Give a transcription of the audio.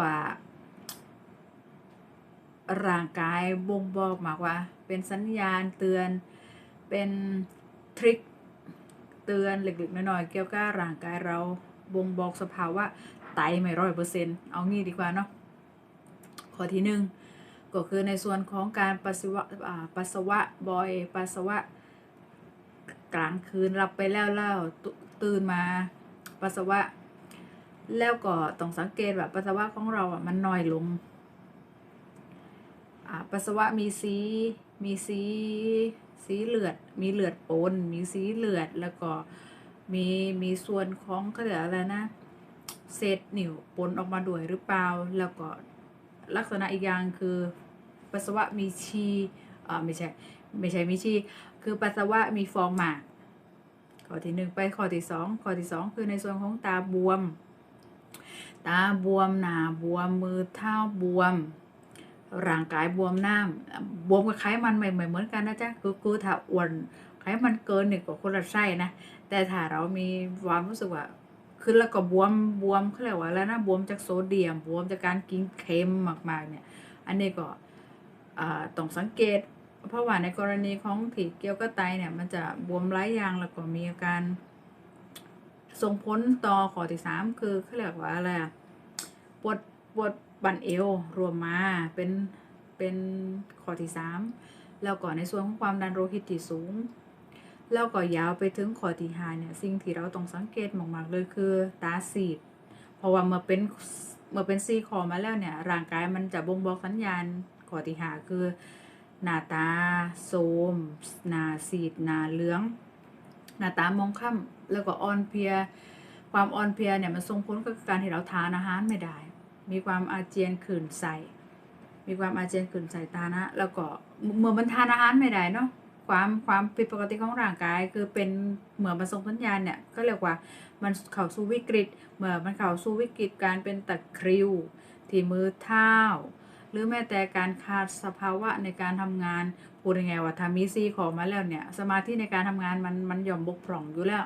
ว่าร่างกายบ่งบอกมากว่า เป็นสัญญาณเตือนเป็นทริคเตือนเล็กๆน้อยๆเกี่ยวกับร่างกายเราบ่งบอกสภาวะไตไม่ร้อยเปอร์เซ็นต์เอางี้ดีกว่าเนาะข้อที่หนึ่งก็คือในส่วนของการปัสสาวะปัสสาวะบ่อยปัสสาวะกลางคืนหลับไปแล้วแล้วตื่นมาปัสสาวะ แล้วก็ต้องสังเกตว่าปัสสาวะของเราอะมันน้อยลงอ่าปัสสาวะมีสีมีสีสีเลือด มีเลือดปนมีสีเลือดแล้วก็มีมีส่วนของเขาเรียกอะไรนะเศษนิ่วปนออกมาด้วยหรือเปล่า แล้วก็ลักษณะอีกอย่างคือปัสสาวะมีชีอ่าไม่ใช่ไม่ใช่มีชีคือปัสสาวะมีฟองหมากข้อที่หนึ่งไปข้อที่สองข้อที่สองคือในส่วนของตาบวม ตาบวมหนาบวมมือเท้าบวม ร่างกายบวมน้ำบวมกับไขมันไม่ไม่เหมือนกันนะจ๊ะคือคือถ้าอ้วนไขมันเกินเนี่ยก็คนละไส้นะแต่ถ้าเรามีความรู้สึกว่าขึ้นแล้วก็บวมบวมเขาเรียกว่าแล้วนะบวมจากโซเดียมบวมจากการกินเค็มมากๆเนี่ย อันนี้ก็ต้องสังเกต เพราะว่าในกรณีของถีเกียวกับไตเนี่ยมันจะบวมหลายอย่างแล้วก็มีอาการ ส่งผลต่อข้อที่สามคือเขาเรียกว่าอะไรปวดปวดบั้นเอวรวมมาเป็นเป็นข้อที่สามแล้วก็ในส่วนของความดันโลหิตที่สูง แล้วก็ยาวไปถึงข้อที่ห้าเนี่ยสิ่งที่เราต้องสังเกตมากๆเลยคือตาสีดเพราะว่าเมื่อเป็นเมื่อเป็นซีคอมาแล้วเนี่ย ร่างกายมันจะบ่งบอกสัญญาณข้อที่ห้าคือ หน้าตาโทรมหน้าซีดหน้าเหลือง หน้าตามองค่ำแล้วก็อ่อนเพลีย ความอ่อนเพลียเนี่ยมันส่งผลกับการที่เราทานอาหารไม่ได้ มีความอาเจียนขื่นใส่มีความอาเจียนขื่นใส่ตานะ แล้วก็เมื่อมันทานอาหารไม่ได้เนาะความความผิดปกติของร่างกายคือเป็นเหมือนมันส่งสัญญาณเนี่ยก็เรียกว่ามันเข้าสู่วิกฤต เมื่อมันเข้าสู่วิกฤตการเป็นตะคริว ที่มือเท้า รือแม้แต่การขาดสภาวะในการทำงานพูดยังไงว่าถ้ามีซีขอมาแล้วเนี่ย สมาธิในการทำงานมันมันหย่อมบกพร่องอยู่แล้ว